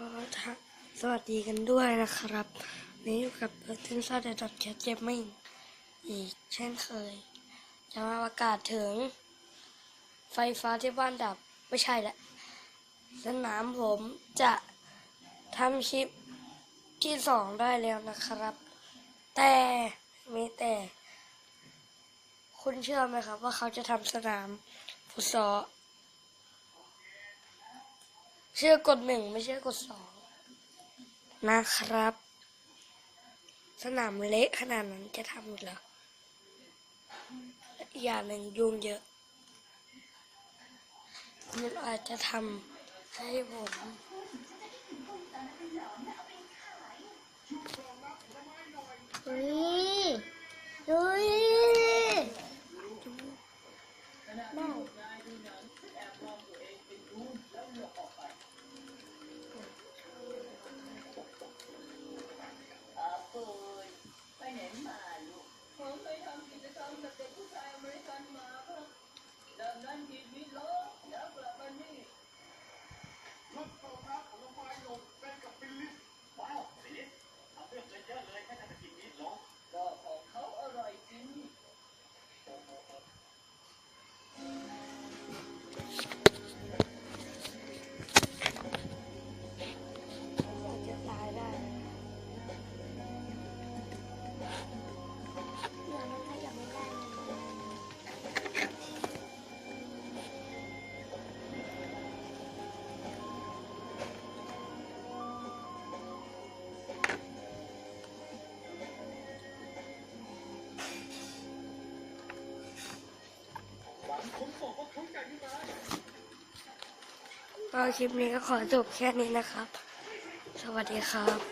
สวัสดีกันด้วยนะครับนี้อยู่กับเพิร์ทินซาเดดดแคทเจมมิ่งอีกเช่นเคย จะมาประกาศถึง ไฟฟ้าที่บ้านดับไม่ใช่แหละสนามผมจะทำคลิปที่สองได้แล้วนะครับ แต่มีแต่ คุณเชื่อไหมครับว่าเขาจะทำสนามฟุตซอล เชื่อกดหนึ่งไม่เชื่อกดสองนะครับ สนามเละขนาดนั้นจะทำอีกเหรอและอีกอย่างหนึ่งยุงเยอะ มันอาจจะทำให้ผมเฮ้ยเฮ้ย ได้ ก็คลิปนี้ก็ขอจบแค่นี้นะครับ สวัสดีครับ